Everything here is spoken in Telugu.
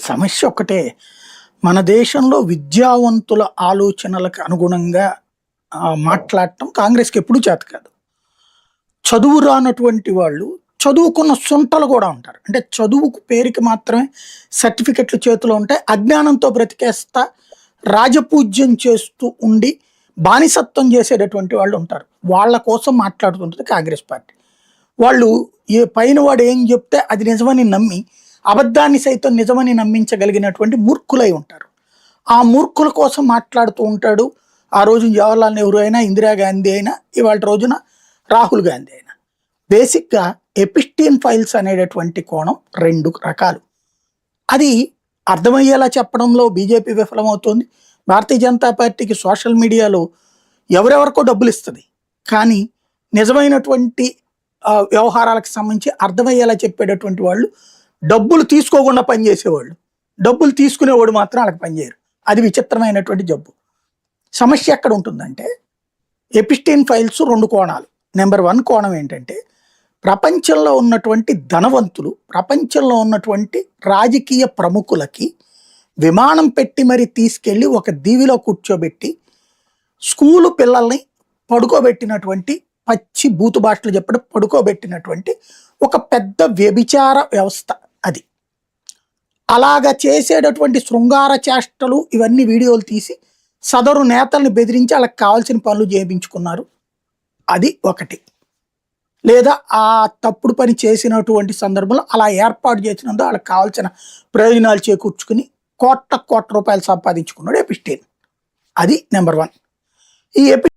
సమస్య ఒకటే. మన దేశంలో విద్యావంతుల ఆలోచనలకు అనుగుణంగా మాట్లాడటం కాంగ్రెస్కి ఎప్పుడూ చేత కాదు. చదువు రానటువంటి వాళ్ళు చదువుకున్న సొంటలు కూడా ఉంటారు. అంటే చదువుకు పేరుకి మాత్రమే సర్టిఫికెట్లు చేతిలో ఉంటాయి అజ్ఞానంతో బ్రతికేస్తా రాజపూజ్యం చేస్తూ ఉండి బానిసత్వం చేసేటటువంటి వాళ్ళు ఉంటారు. వాళ్ళ కోసం మాట్లాడుతుంటుంది కాంగ్రెస్ పార్టీ. వాళ్ళు ఏ పైన వాడు ఏం చెప్తే అది నిజమని నమ్మి అబద్ధాన్ని సైతం నిజమని నమ్మించగలిగినటువంటి మూర్ఖులై ఉంటారు. ఆ మూర్ఖుల కోసం మాట్లాడుతూ ఉంటాడు. ఆ రోజు జవహర్లాల్ నెహ్రూ అయినా ఇందిరాగాంధీ అయినా ఇవాళ రోజున రాహుల్ గాంధీ అయినా. బేసిక్గా ఎపిస్టీన్ ఫైల్స్ అనేటటువంటి కోణం రెండు రకాలు. అది అర్థమయ్యేలా చెప్పడంలో బీజేపీ విఫలమవుతోంది. భారతీయ జనతా పార్టీకి సోషల్ మీడియాలో ఎవరెవరికో డబ్బులు ఇస్తుంది. కానీ నిజమైనటువంటి వ్యవహారాలకు సంబంధించి అర్థమయ్యేలా చెప్పేటటువంటి వాళ్ళు డబ్బులు తీసుకోకుండా పనిచేసేవాళ్ళు డబ్బులు తీసుకునేవాడు మాత్రం వాళ్ళకి పనిచేయరు అది విచిత్రమైనటువంటి జబ్బు. సమస్య ఎక్కడ ఉంటుందంటే ఎపిస్టైన్ ఫైల్స్ రెండు కోణాలు. నెంబర్ వన్ కోణం ఏంటంటే ప్రపంచంలో ఉన్నటువంటి ధనవంతులు ప్రపంచంలో ఉన్నటువంటి రాజకీయ ప్రముఖులకి విమానం పెట్టి మరి తీసుకెళ్ళి ఒక దీవిలో కూర్చోబెట్టి స్కూలు పిల్లల్ని పడుకోబెట్టినటువంటి పచ్చి బూతు భాషలు చెప్పడం పడుకోబెట్టినటువంటి ఒక పెద్ద వ్యభిచార వ్యవస్థ. అలాగా చేసేటటువంటి శృంగార చేష్టలు ఇవన్నీ వీడియోలు తీసి సదరు నేతల్ని బెదిరించి వాళ్ళకి కావాల్సిన పనులు చేయించుకున్నారు. అది ఒకటి. లేదా ఆ తప్పుడు పని చేసినటువంటి సందర్భంలో అలా ఏర్పాటు చేసినందుకు వాళ్ళకి కావాల్సిన ప్రయోజనాలు చేకూర్చుకుని కోట్ల కోట్ల రూపాయలు సంపాదించుకున్నాడు ఎపిస్టేన్ అది నెంబర్ వన్ ఈ ఎపి